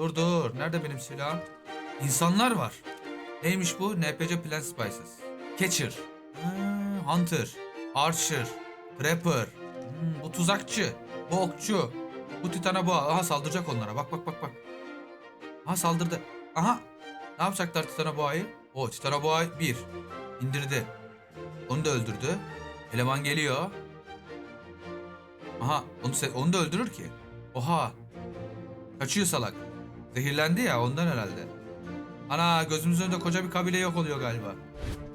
Dur dur. Nerede benim silahım? İnsanlar var. Neymiş bu? NPC Plant Spices. Catcher. Hmm, Hunter. Archer. Trapper. Hmm, bu tuzakçı. Bu okçu. Bu titana boğa. Aha saldıracak onlara. Bak bak bak bak. Aha saldırdı. Aha. Ne yapacaklar titana boğayı? O titana boğa bir. İndirdi. Onu da öldürdü. Eleman geliyor. Aha onu, onu da öldürür ki. Oha. Kaçıyor salak. Zehirlendi ya ondan herhalde. Ana gözümüzün önünde koca bir kabile yok oluyor galiba.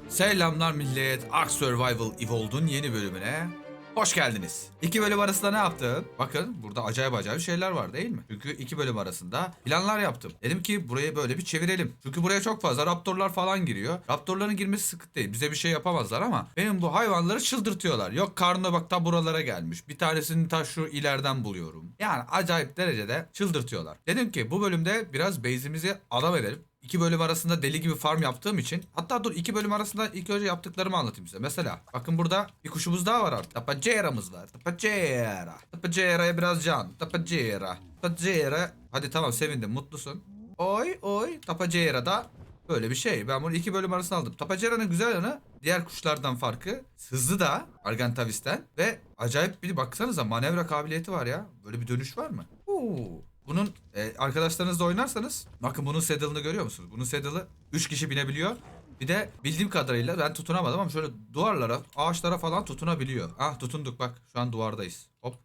Selamlar millet. Ark Survival Evolved'un yeni bölümüne hoş geldiniz. İki bölüm arasında ne yaptım? Bakın burada acayip acayip şeyler var değil mi? Çünkü iki bölüm arasında planlar yaptım. Dedim ki burayı böyle bir çevirelim. Çünkü buraya çok fazla raptorlar falan giriyor. Raptorların girmesi sıkıntı değil. Bize bir şey yapamazlar ama benim bu hayvanları çıldırtıyorlar. Yok karnına bak ta buralara gelmiş. Bir tanesini ta şu ileriden buluyorum. Yani acayip derecede çıldırtıyorlar. Dedim ki bu bölümde biraz base'imizi adam edelim. İki bölüm arasında deli gibi farm yaptığım için hatta dur iki bölüm arasında ilk önce yaptıklarımı anlatayım size. Mesela bakın burada bir kuşumuz daha var artık. Tapacera'mız var. Tapacera. Tapacera'ya biraz can. Tapacera. Tapacera. Hadi tamam sevindim mutlusun. Oy oy. Tapacera da böyle bir şey. Ben bunu iki bölüm arasında aldım. Tapacera'nın güzel yanı diğer kuşlardan farkı hızlı da Argantavis'ten ve acayip bir baksanıza manevra kabiliyeti var ya. Böyle bir dönüş var mı? Oo. Bunun e, arkadaşlarınızla oynarsanız bakın bunun saddle'ını görüyor musunuz? Bunun saddle'ı 3 kişi binebiliyor. Bir de bildiğim kadarıyla ben tutunamadım ama şöyle duvarlara, ağaçlara falan tutunabiliyor. Ah tutunduk bak şu an duvardayız. Hop.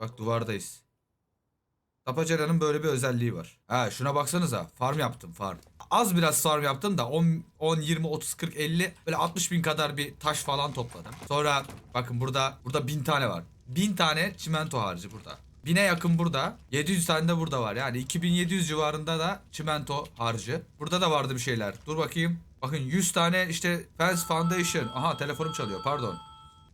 Bak duvardayız. Tapacera'nın böyle bir özelliği var. Ha şuna baksanıza farm yaptım farm. Az biraz farm yaptım da 10, 10 20, 30, 40, 50 böyle 60 bin kadar bir taş falan topladım. Sonra bakın burada burada bin tane var. Bin tane çimento harcı burada. Bine yakın burada. 700 tane de burada var. Yani 2700 civarında da çimento harcı. Burada da vardı bir şeyler. Dur bakayım. Bakın 100 tane işte Fence Foundation. Aha telefonum çalıyor pardon.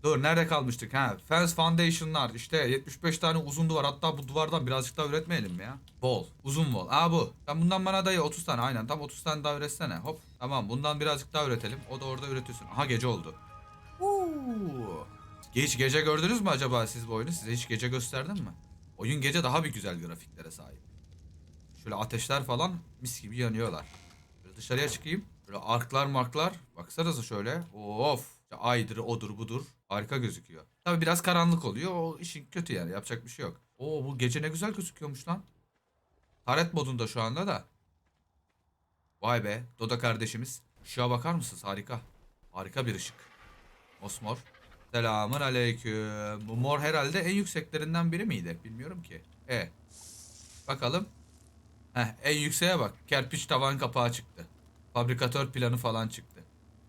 Dur nerede kalmıştık ha? Fence Foundation'lar işte 75 tane uzun duvar hatta bu duvardan birazcık daha üretmeyelim mi ya? Bol. Uzun bol. Aa bu. Sen bundan bana dayı 30 tane aynen tam 30 tane daha üretsene. Hop. Tamam bundan birazcık daha üretelim. O da orada üretiyorsun. Aha gece oldu. Uuu. Hiç gece gördünüz mü acaba siz bu oyunu? Size hiç gece gösterdim mi? Oyun gece daha bir güzel grafiklere sahip. Şöyle ateşler falan mis gibi yanıyorlar. Böyle dışarıya çıkayım. Böyle arklar marklar. Baksanıza şöyle. Of. Aydır odur budur. Harika gözüküyor. Tabi biraz karanlık oluyor. O işin kötü yani. Yapacak bir şey yok. Oo bu gece ne güzel gözüküyormuş lan. Taret modunda şu anda da. Vay be. Doda kardeşimiz. Işığa bakar mısınız? Harika. Harika bir ışık. Osmor. Selamun aleyküm. Bu mor herhalde en yükseklerinden biri miydi? Bilmiyorum ki. E. Bakalım. Heh, en yükseğe bak. Kerpiç tavan kapağı çıktı. Fabrikatör planı falan çıktı.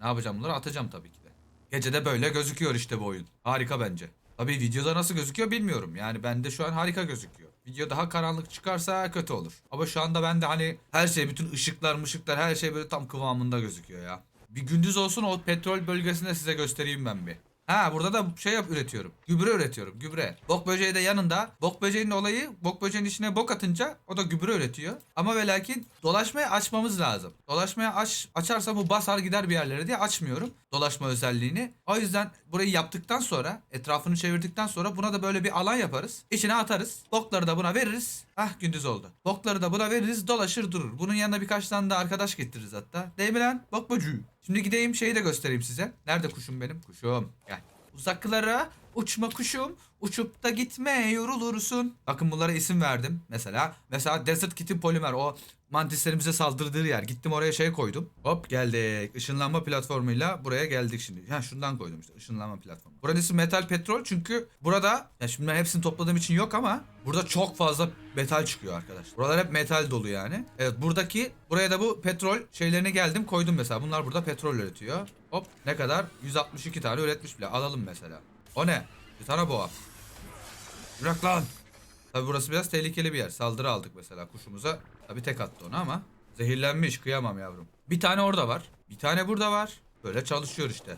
Ne yapacağım bunları? Atacağım tabii ki de. Gecede böyle gözüküyor işte bu oyun. Harika bence. Tabii videoda nasıl gözüküyor bilmiyorum. Yani bende şu an harika gözüküyor. Video daha karanlık çıkarsa kötü olur. Ama şu anda bende hani her şey bütün ışıklar mışıklar her şey böyle tam kıvamında gözüküyor ya. Bir gündüz olsun o petrol bölgesinde size göstereyim ben bir. Ha burada da şey yap üretiyorum. Gübre üretiyorum. Gübre. Bok böceği de yanında. Bok böceğinin olayı bok böceğin içine bok atınca o da gübre üretiyor. Ama ve lakin dolaşmayı açmamız lazım. Dolaşmaya aç açarsa bu basar gider bir yerlere diye açmıyorum dolaşma özelliğini. O yüzden burayı yaptıktan sonra etrafını çevirdikten sonra buna da böyle bir alan yaparız. İçine atarız. Bokları da buna veririz. Ah gündüz oldu. Bokları da buna veririz dolaşır durur. Bunun yanına birkaç tane de arkadaş getiririz hatta. Değil mi lan? Bok böcüğü. Şimdi gideyim şeyi de göstereyim size. Nerede kuşum benim? Kuşum. Gel. Uzaklara uçma kuşum. Uçup da gitme yorulursun. Bakın bunlara isim verdim. Mesela mesela Desert Kit'in polimer o mantislerimize saldırdığı yer. Gittim oraya şey koydum. Hop geldik. Işınlanma platformuyla buraya geldik şimdi. Ha şundan koydum işte ışınlanma platformu. Buranın ismi metal petrol çünkü burada ya şimdi ben hepsini topladığım için yok ama burada çok fazla metal çıkıyor arkadaş. Buralar hep metal dolu yani. Evet buradaki buraya da bu petrol şeylerine geldim koydum mesela. Bunlar burada petrol üretiyor. Hop ne kadar? 162 tane üretmiş bile. Alalım mesela. O ne? Bir tane boğa. Bırak lan. Tabi burası biraz tehlikeli bir yer. Saldırı aldık mesela kuşumuza. Tabi tek attı onu ama. Zehirlenmiş kıyamam yavrum. Bir tane orada var. Bir tane burada var. Böyle çalışıyor işte.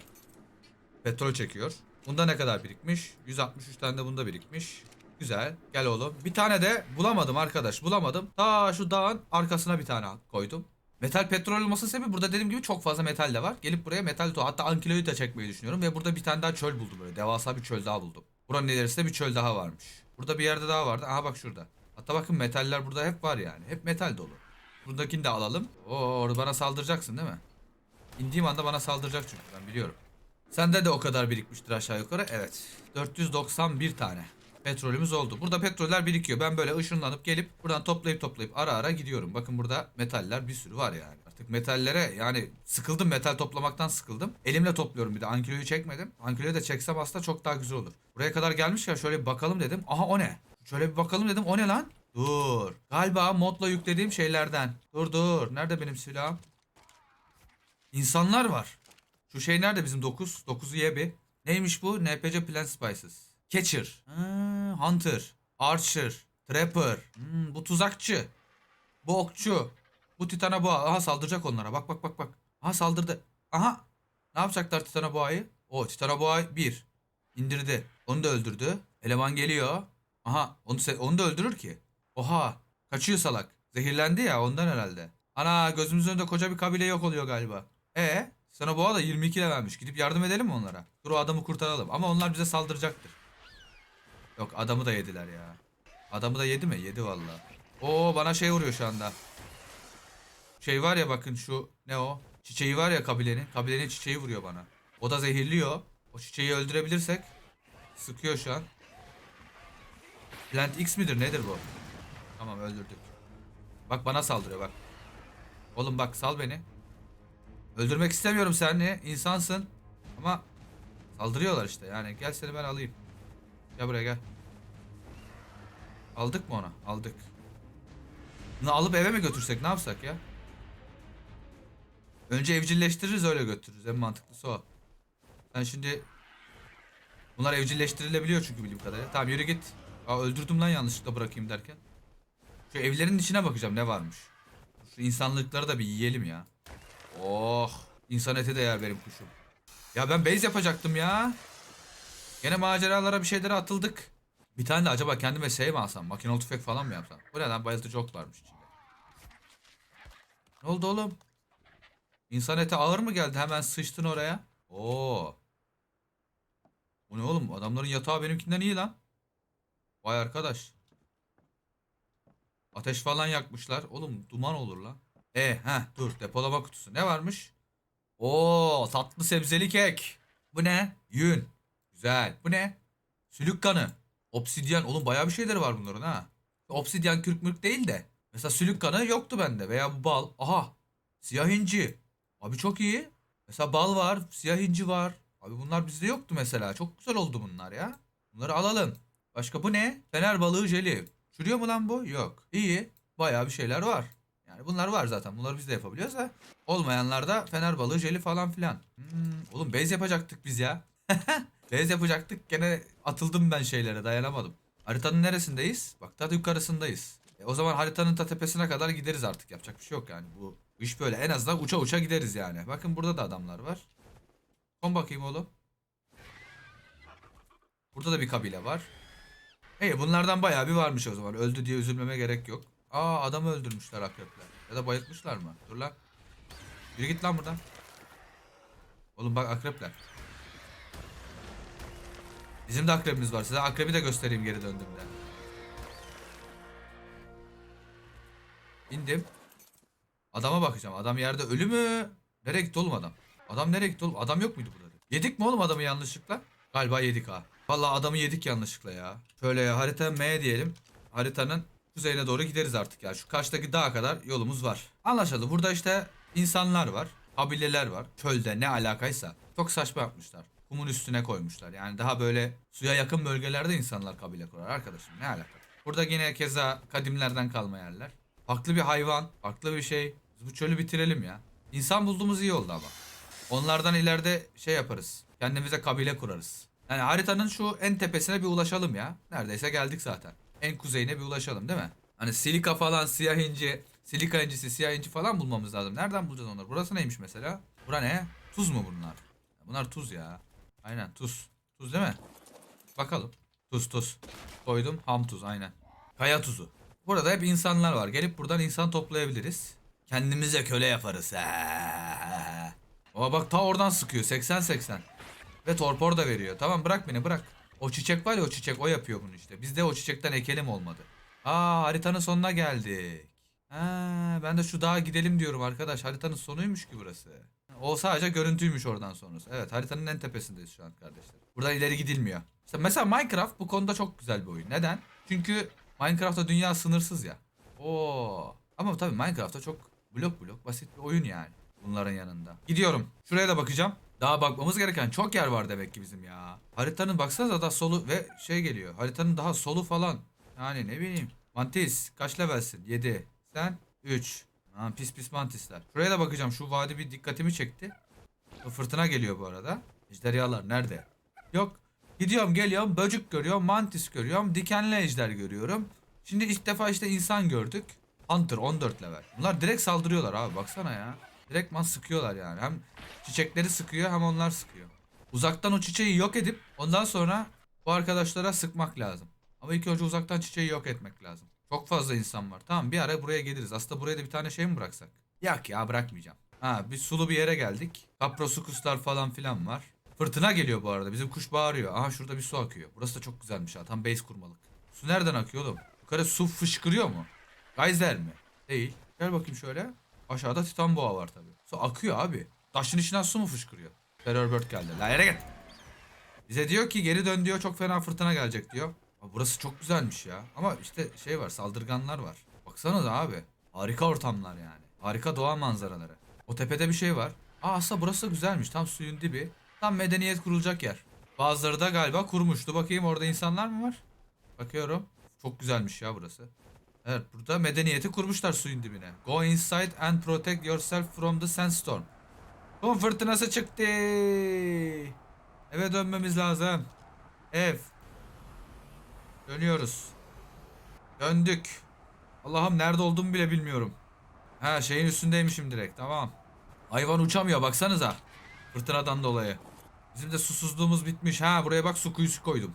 Petrol çekiyor. Bunda ne kadar birikmiş? 163 tane de bunda birikmiş. Güzel. Gel oğlum. Bir tane de bulamadım arkadaş. Bulamadım. Ta şu dağın arkasına bir tane koydum. Metal petrol olması sebebi burada dediğim gibi çok fazla metal de var. Gelip buraya metal to hatta ankiloyu da çekmeyi düşünüyorum. Ve burada bir tane daha çöl buldum böyle. Devasa bir çöl daha buldum. Buranın ilerisinde bir çöl daha varmış. Burada bir yerde daha vardı. Aha bak şurada. Hatta bakın metaller burada hep var yani. Hep metal dolu. Buradakini de alalım. Oo bana saldıracaksın değil mi? İndiğim anda bana saldıracak çünkü ben biliyorum. Sende de o kadar birikmiştir aşağı yukarı. Evet. 491 tane petrolümüz oldu. Burada petroller birikiyor. Ben böyle ışınlanıp gelip buradan toplayıp toplayıp ara ara gidiyorum. Bakın burada metaller bir sürü var yani. Artık metallere yani sıkıldım metal toplamaktan sıkıldım. Elimle topluyorum bir de. Ankiloyu çekmedim. Ankiloyu da çeksem aslında çok daha güzel olur. Buraya kadar gelmiş ya şöyle bir bakalım dedim. Aha o ne? Şöyle bir bakalım dedim. O ne lan? Dur. Galiba modla yüklediğim şeylerden. Dur dur. Nerede benim silahım? İnsanlar var. Şu şey nerede bizim 9? 9'u ye bir. Neymiş bu? NPC Plant Spices. Catcher. Hunter. Archer. Trapper. Hmm, bu tuzakçı. Bu okçu. Bu titana boğa. Aha saldıracak onlara. Bak bak bak bak. Aha saldırdı. Aha. Ne yapacaklar titana boğayı? O titana boğa 1. İndirdi. Onu da öldürdü. Eleman geliyor. Aha onu, onu da öldürür ki. Oha. Kaçıyor salak. Zehirlendi ya ondan herhalde. Ana gözümüzün önünde koca bir kabile yok oluyor galiba. E sana boğa da 22 vermiş. Gidip yardım edelim mi onlara? Dur o adamı kurtaralım. Ama onlar bize saldıracaktır. Yok adamı da yediler ya. Adamı da yedi mi? Yedi valla. Oo bana şey vuruyor şu anda. Şey var ya bakın şu ne o? Çiçeği var ya kabilenin. Kabilenin çiçeği vuruyor bana. O da zehirliyor. O çiçeği öldürebilirsek sıkıyor şu an. Plant X midir nedir bu? Tamam öldürdük. Bak bana saldırıyor bak. Oğlum bak sal beni. Öldürmek istemiyorum seni. insansın. Ama saldırıyorlar işte yani. Gel seni ben alayım. Gel buraya gel. Aldık mı ona? Aldık. Bunu alıp eve mi götürsek ne yapsak ya? Önce evcilleştiririz öyle götürürüz. En mantıklısı o. Sen şimdi... Bunlar evcilleştirilebiliyor çünkü bildiğim kadarıyla. Tamam yürü git. Aa öldürdüm lan yanlışlıkla bırakayım derken. Şu evlerin içine bakacağım ne varmış. Şu insanlıkları da bir yiyelim ya. Oh. insan eti de yer benim kuşum. Ya ben base yapacaktım ya. Gene maceralara bir şeylere atıldık. Bir tane de acaba kendime şey mi alsam? Makinalı tüfek falan mı yapsam? Bu neden bayıltıcı ok varmış içinde. Ne oldu oğlum? İnsan eti ağır mı geldi? Hemen sıçtın oraya. Oo. Bu ne oğlum? Adamların yatağı benimkinden iyi lan. Vay arkadaş. Ateş falan yakmışlar. Oğlum duman olur lan. E ha dur depolama kutusu. Ne varmış? Oo tatlı sebzeli kek. Bu ne? Yün. Güzel. Bu ne? Sülük kanı. Obsidyen. Oğlum bayağı bir şeyleri var bunların ha. Obsidyen kürk mürk değil de. Mesela sülük kanı yoktu bende. Veya bu bal. Aha. Siyah inci. Abi çok iyi. Mesela bal var. Siyah inci var. Abi bunlar bizde yoktu mesela. Çok güzel oldu bunlar ya. Bunları alalım. Başka bu ne? Fener balığı jeli. Çürüyor mu lan bu? Yok. İyi. Bayağı bir şeyler var. Yani bunlar var zaten. Bunları biz de yapabiliyoruz da. Olmayanlar da fener balığı jeli falan filan. Hmm, oğlum bez yapacaktık biz ya. bez yapacaktık. Gene atıldım ben şeylere dayanamadım. Haritanın neresindeyiz? Bak ta yukarısındayız. E, o zaman haritanın ta tepesine kadar gideriz artık. Yapacak bir şey yok yani. Bu iş böyle. En azından uça uça gideriz yani. Bakın burada da adamlar var. Kon bakayım oğlum. Burada da bir kabile var. İyi bunlardan bayağı bir varmış o zaman. Öldü diye üzülmeme gerek yok. Aa adamı öldürmüşler akrepler. Ya da bayıltmışlar mı? Dur lan. Yürü git lan buradan. Oğlum bak akrepler. Bizim de akrebimiz var. Size akrebi de göstereyim geri döndüğümde. İndim. Adama bakacağım. Adam yerde ölü mü? Nereye gitti oğlum adam? Adam nereye gitti oğlum? Adam yok muydu burada? Yedik mi oğlum adamı yanlışlıkla? Galiba yedik ha. Vallahi adamı yedik yanlışlıkla ya. Şöyle harita M diyelim. Haritanın kuzeyine doğru gideriz artık ya. Şu karşıdaki dağa kadar yolumuz var. Anlaşıldı. Burada işte insanlar var. Kabileler var. Çölde ne alakaysa. Çok saçma yapmışlar. Kumun üstüne koymuşlar. Yani daha böyle suya yakın bölgelerde insanlar kabile kurar arkadaşım. Ne alaka? Burada yine keza kadimlerden kalma yerler. Farklı bir hayvan, farklı bir şey. Biz bu çölü bitirelim ya. İnsan bulduğumuz iyi oldu ama. Onlardan ileride şey yaparız. Kendimize kabile kurarız. Yani haritanın şu en tepesine bir ulaşalım ya. Neredeyse geldik zaten. En kuzeyine bir ulaşalım değil mi? Hani silika falan, siyah inci, silika incisi, siyah inci falan bulmamız lazım. Nereden bulacağız onları? Burası neymiş mesela? Bura ne? Tuz mu bunlar? Bunlar tuz ya. Aynen tuz. Tuz değil mi? Bakalım. Tuz tuz. Koydum. Ham tuz aynen. Kaya tuzu. Burada hep insanlar var. Gelip buradan insan toplayabiliriz. Kendimize köle yaparız. Aa bak ta oradan sıkıyor. 80-80. Ve torpor da veriyor. Tamam bırak beni bırak. O çiçek var ya o çiçek o yapıyor bunu işte. Bizde o çiçekten ekelim olmadı. Aa haritanın sonuna geldik. Ha, ben de şu dağa gidelim diyorum arkadaş. Haritanın sonuymuş ki burası. O sadece görüntüymüş oradan sonrası. Evet haritanın en tepesindeyiz şu an kardeşler. Buradan ileri gidilmiyor. İşte mesela Minecraft bu konuda çok güzel bir oyun. Neden? Çünkü Minecraft'ta dünya sınırsız ya. Oo. Ama tabii Minecraft'ta çok blok blok basit bir oyun yani. Bunların yanında. Gidiyorum. Şuraya da bakacağım. Daha bakmamız gereken çok yer var demek ki bizim ya. Haritanın baksanıza da solu ve şey geliyor. Haritanın daha solu falan. Yani ne bileyim. Mantis kaç levelsin? 7. Sen 3. Ha, pis pis mantisler. Şuraya da bakacağım. Şu vadi bir dikkatimi çekti. O fırtına geliyor bu arada. Ejderhalar nerede? Yok. Gidiyorum geliyorum böcük görüyorum mantis görüyorum dikenli ejder görüyorum. Şimdi ilk defa işte insan gördük. Hunter 14 level. Bunlar direkt saldırıyorlar abi baksana ya. Direktman sıkıyorlar yani. Hem çiçekleri sıkıyor hem onlar sıkıyor. Uzaktan o çiçeği yok edip ondan sonra bu arkadaşlara sıkmak lazım. Ama ilk önce uzaktan çiçeği yok etmek lazım. Çok fazla insan var. Tamam bir ara buraya geliriz. Aslında buraya da bir tane şey mi bıraksak? Yak ya bırakmayacağım. Ha bir sulu bir yere geldik. Kaprosukuslar falan filan var. Fırtına geliyor bu arada. Bizim kuş bağırıyor. Aha şurada bir su akıyor. Burası da çok güzelmiş ha. Tam base kurmalık. Su nereden akıyor oğlum? Yukarı su fışkırıyor mu? Geyser mi? Değil. Gel bakayım şöyle. Aşağıda titan boğa var tabii. Su akıyor abi. Taşın içinden su mu fışkırıyor? Terror Bird geldi. La yere git. Bize diyor ki geri dön diyor. Çok fena fırtına gelecek diyor. Burası çok güzelmiş ya. Ama işte şey var saldırganlar var. Baksanıza abi. Harika ortamlar yani. Harika doğa manzaraları. O tepede bir şey var. Aa aslında burası da güzelmiş. Tam suyun dibi. Tam medeniyet kurulacak yer. Bazıları da galiba kurmuştu. Bakayım orada insanlar mı var? Bakıyorum. Çok güzelmiş ya burası. Evet burada medeniyeti kurmuşlar suyun dibine. Go inside and protect yourself from the sandstorm. Kum fırtınası çıktı. Eve dönmemiz lazım. Ev. Dönüyoruz. Döndük. Allah'ım nerede olduğumu bile bilmiyorum. Ha şeyin üstündeymişim direkt tamam. Hayvan uçamıyor baksanıza. Fırtınadan dolayı. Bizim de susuzluğumuz bitmiş. Ha buraya bak su kuyusu koydum.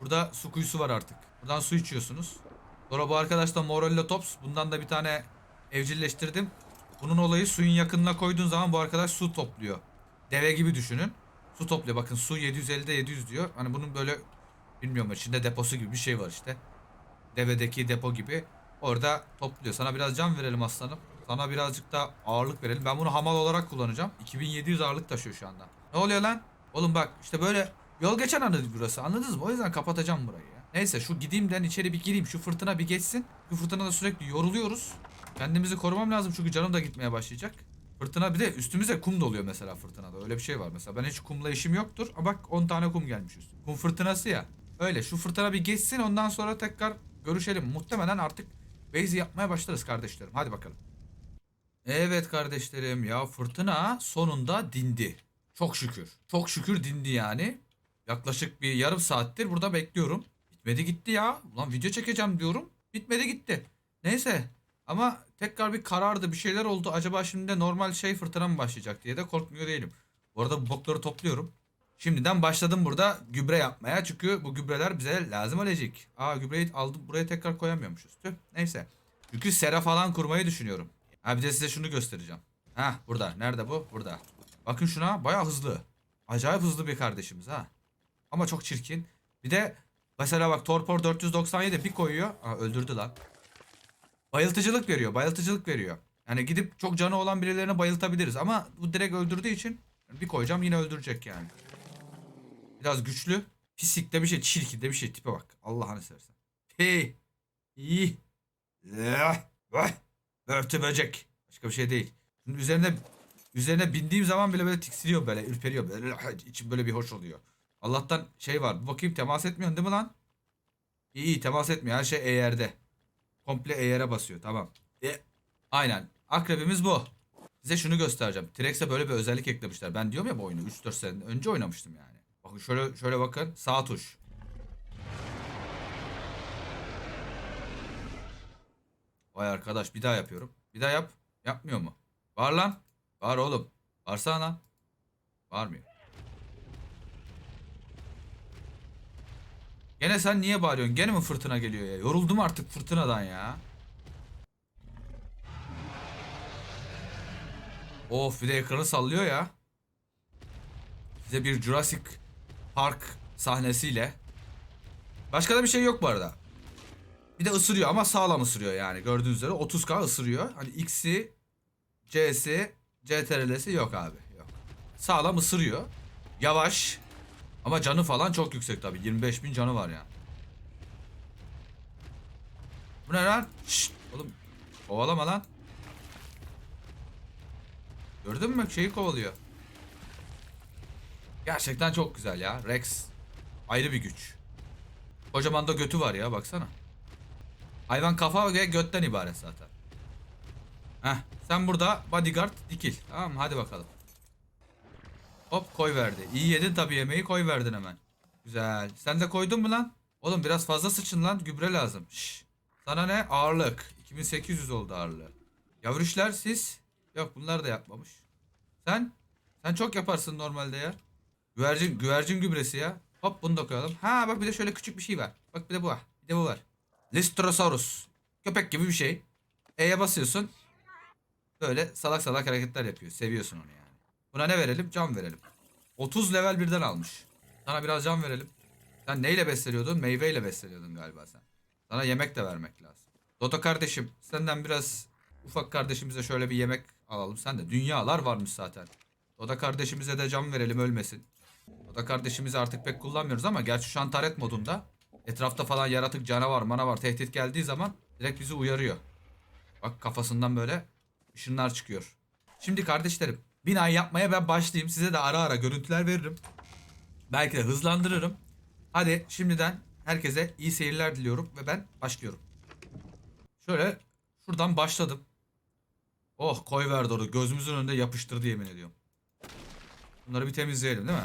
Burada su kuyusu var artık. Buradan su içiyorsunuz. Sonra bu arkadaş da Morello Tops. Bundan da bir tane evcilleştirdim. Bunun olayı suyun yakınına koyduğun zaman bu arkadaş su topluyor. Deve gibi düşünün. Su topluyor. Bakın su 750'de 700 diyor. Hani bunun böyle bilmiyorum içinde deposu gibi bir şey var işte. Devedeki depo gibi. Orada topluyor. Sana biraz can verelim aslanım. Sana birazcık da ağırlık verelim. Ben bunu hamal olarak kullanacağım. 2700 ağırlık taşıyor şu anda. Ne oluyor lan? Oğlum bak işte böyle yol geçen anı burası. Anladınız mı? O yüzden kapatacağım burayı. Neyse şu gideyimden içeri bir gireyim. Şu fırtına bir geçsin. Bu fırtınada sürekli yoruluyoruz. Kendimizi korumam lazım çünkü canım da gitmeye başlayacak. Fırtına bir de üstümüze kum doluyor mesela fırtınada. Öyle bir şey var mesela. Ben hiç kumla işim yoktur. Ama bak 10 tane kum gelmiş üstüne. Kum fırtınası ya. Öyle şu fırtına bir geçsin ondan sonra tekrar görüşelim. Muhtemelen artık base yapmaya başlarız kardeşlerim. Hadi bakalım. Evet kardeşlerim ya fırtına sonunda dindi. Çok şükür. Çok şükür dindi yani. Yaklaşık bir yarım saattir burada bekliyorum. Bitmedi gitti ya. Ulan video çekeceğim diyorum. Bitmedi gitti. Neyse. Ama tekrar bir karardı bir şeyler oldu. Acaba şimdi de normal şey fırtına mı başlayacak diye de korkmuyor değilim. Bu arada bu bokları topluyorum. Şimdiden başladım burada gübre yapmaya. Çünkü bu gübreler bize lazım olacak. Aa gübreyi aldım buraya tekrar koyamıyormuşuz. Tüh neyse. Çünkü sera falan kurmayı düşünüyorum. Ha bir de size şunu göstereceğim. Ha burada. Nerede bu? Burada. Bakın şuna baya hızlı. Acayip hızlı bir kardeşimiz ha. Ama çok çirkin. Bir de mesela bak Torpor 497 bir koyuyor. Aa öldürdü lan. Bayıltıcılık veriyor. Bayıltıcılık veriyor. Yani gidip çok canı olan birilerini bayıltabiliriz. Ama bu direkt öldürdüğü için bir koyacağım yine öldürecek yani. Biraz güçlü. Pislik bir şey. Çirkin de bir şey. Tipe bak. Allah'ını seversen. Hey. İyi. Börtü böcek. Başka bir şey değil. Şimdi üzerine üzerine bindiğim zaman bile böyle tiksiliyor böyle. Ürperiyor böyle. İçim böyle bir hoş oluyor. Allah'tan şey var. Bakayım temas etmiyorsun değil mi lan? İyi iyi temas etmiyor. Her şey eğerde. Komple eğere basıyor. Tamam. E, aynen. Akrebimiz bu. Size şunu göstereceğim. T-Rex'e böyle bir özellik eklemişler. Ben diyorum ya bu oyunu 3-4 sene önce oynamıştım yani. Bakın şöyle şöyle bakın. Sağ tuş. Vay arkadaş bir daha yapıyorum. Bir daha yap. Yapmıyor mu? Var lan. Var oğlum. Varsana. Varmıyor. Gene sen niye bağırıyorsun? Gene mi fırtına geliyor ya? Yoruldum artık fırtınadan ya. Of bir de ekranı sallıyor ya. Size bir Jurassic Park sahnesiyle. Başka da bir şey yok bu arada. Bir de ısırıyor ama sağlam ısırıyor yani. Gördüğünüz üzere 30k ısırıyor. Hani X'i, C'si, CTRL'si yok abi. Yok. Sağlam ısırıyor. Yavaş. Ama canı falan çok yüksek tabii. 25 bin canı var yani. Bu ne lan? Şşt, oğlum. Kovalama lan. Gördün mü? Şeyi kovalıyor. Gerçekten çok güzel ya. Rex. Ayrı bir güç. Kocaman da götü var ya baksana. Hayvan kafa ve götten ibaret zaten. Heh, sen burada bodyguard dikil. Tamam? Hadi bakalım. Hop koy verdi. İyi yedin tabii yemeği koy verdin hemen. Güzel. Sen de koydun mu lan? Oğlum biraz fazla sıçın lan. Gübre lazım. Şş. Sana ne? Ağırlık. 2800 oldu ağırlığı. Yavruşlar siz? Yok bunlar da yapmamış. Sen? Sen çok yaparsın normalde ya. Güvercin, güvercin gübresi ya. Hop bunu da koyalım. Ha bak bir de şöyle küçük bir şey var. Bak bir de bu var. Bir de bu var. Listrosaurus. Köpek gibi bir şey. E'ye basıyorsun. Böyle salak salak hareketler yapıyor. Seviyorsun onu yani. Buna ne verelim? Can verelim. 30 level birden almış. Sana biraz can verelim. Sen neyle besleniyordun? Meyveyle besleniyordun galiba sen. Sana yemek de vermek lazım. Dodo kardeşim senden biraz ufak kardeşimize şöyle bir yemek alalım. Sen de dünyalar varmış zaten. Dodo kardeşimize de can verelim ölmesin. Dodo kardeşimizi artık pek kullanmıyoruz ama gerçi şu an taret modunda. Etrafta falan yaratık canavar manavar tehdit geldiği zaman direkt bizi uyarıyor. Bak kafasından böyle ışınlar çıkıyor. Şimdi kardeşlerim binayı yapmaya ben başlayayım. Size de ara ara görüntüler veririm. Belki de hızlandırırım. Hadi şimdiden herkese iyi seyirler diliyorum ve ben başlıyorum. Şöyle şuradan başladım. Oh koy verdi onu gözümüzün önünde yapıştırdı yemin ediyorum. Bunları bir temizleyelim değil mi?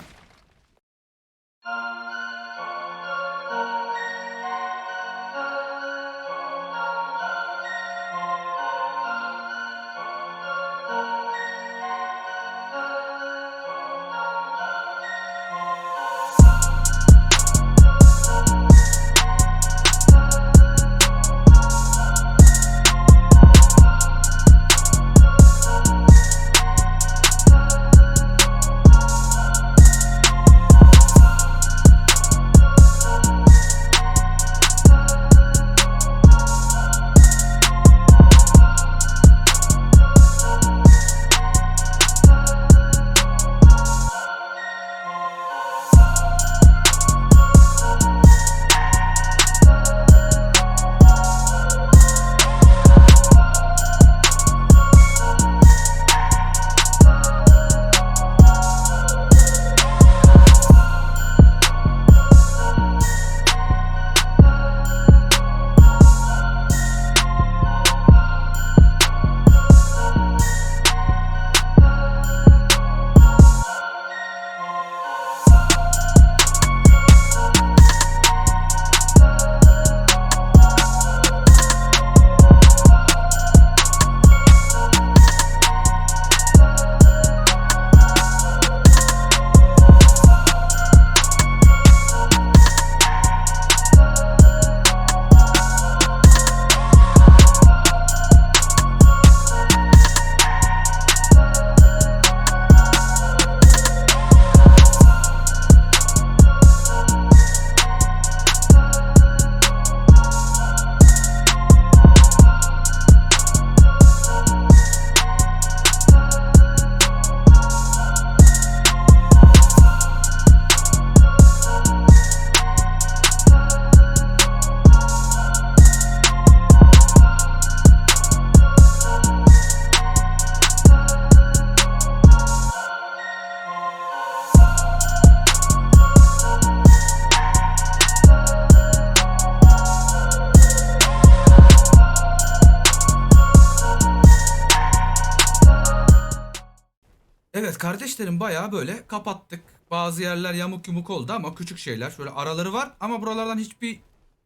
Kardeşlerim bayağı böyle kapattık. Bazı yerler yamuk yumuk oldu ama küçük şeyler. Şöyle araları var ama buralardan hiçbir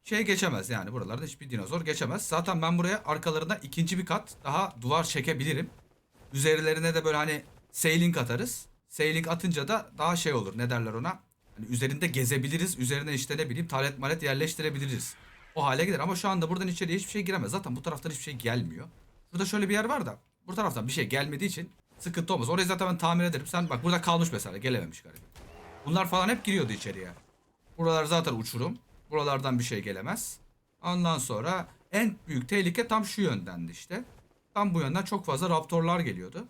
şey geçemez yani. Buralarda hiçbir dinozor geçemez. Zaten ben buraya arkalarına ikinci bir kat daha duvar çekebilirim. Üzerlerine de böyle hani sailing atarız. Sailing atınca da daha şey olur. Ne derler ona? Hani üzerinde gezebiliriz. Üzerine işte ne bileyim talet malet yerleştirebiliriz. O hale gelir ama şu anda buradan içeriye hiçbir şey giremez. Zaten bu taraftan hiçbir şey gelmiyor. Burada şöyle bir yer var da bu taraftan bir şey gelmediği için sıkıntı olmaz. Orayı zaten ben tamir ederim. Sen bak burada kalmış mesela gelememiş galiba. Bunlar falan hep giriyordu içeriye. Buralar zaten uçurum. Buralardan bir şey gelemez. Ondan sonra en büyük tehlike tam şu yöndendi işte. Tam bu yönden çok fazla raptorlar geliyordu.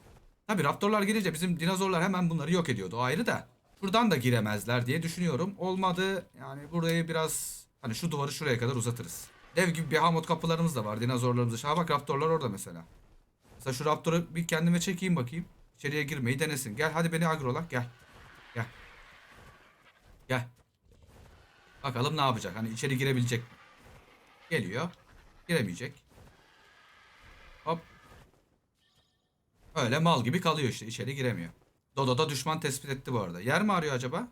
Tabi raptorlar gelince bizim dinozorlar hemen bunları yok ediyordu. O ayrı da. Şuradan da giremezler diye düşünüyorum. Olmadı yani burayı biraz hani şu duvarı şuraya kadar uzatırız. Dev gibi bir hamot kapılarımız da var dinozorlarımız. Ha bak raptorlar orada mesela. Mesela şu raptoru bir kendime çekeyim bakayım. İçeriye girmeyi denesin. Gel hadi beni agrolak gel. Gel. Gel. Bakalım ne yapacak? Hani içeri girebilecek mi? Geliyor. Giremeyecek. Hop. Öyle mal gibi kalıyor işte. içeri giremiyor. Dodo da düşman tespit etti bu arada. Yer mi arıyor acaba?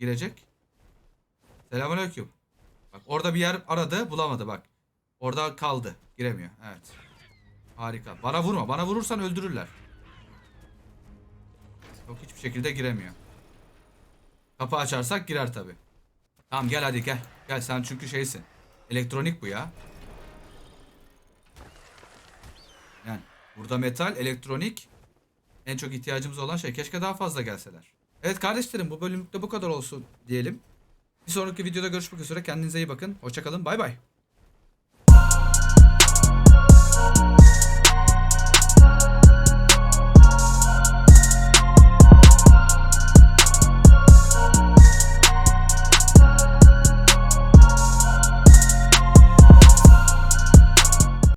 Girecek. Selamünaleyküm. Bak orada bir yer aradı bulamadı bak. Orada kaldı. Giremiyor. Evet. Harika. Bana vurma. Bana vurursan öldürürler. Yok hiçbir şekilde giremiyor. Kapı açarsak girer tabi. Tamam gel hadi gel. Gel sen çünkü şeysin. Elektronik bu ya. Yani burada metal, elektronik en çok ihtiyacımız olan şey. Keşke daha fazla gelseler. Evet kardeşlerim bu bölümlükte bu kadar olsun diyelim. Bir sonraki videoda görüşmek üzere. Kendinize iyi bakın. Hoşçakalın. Bay bay.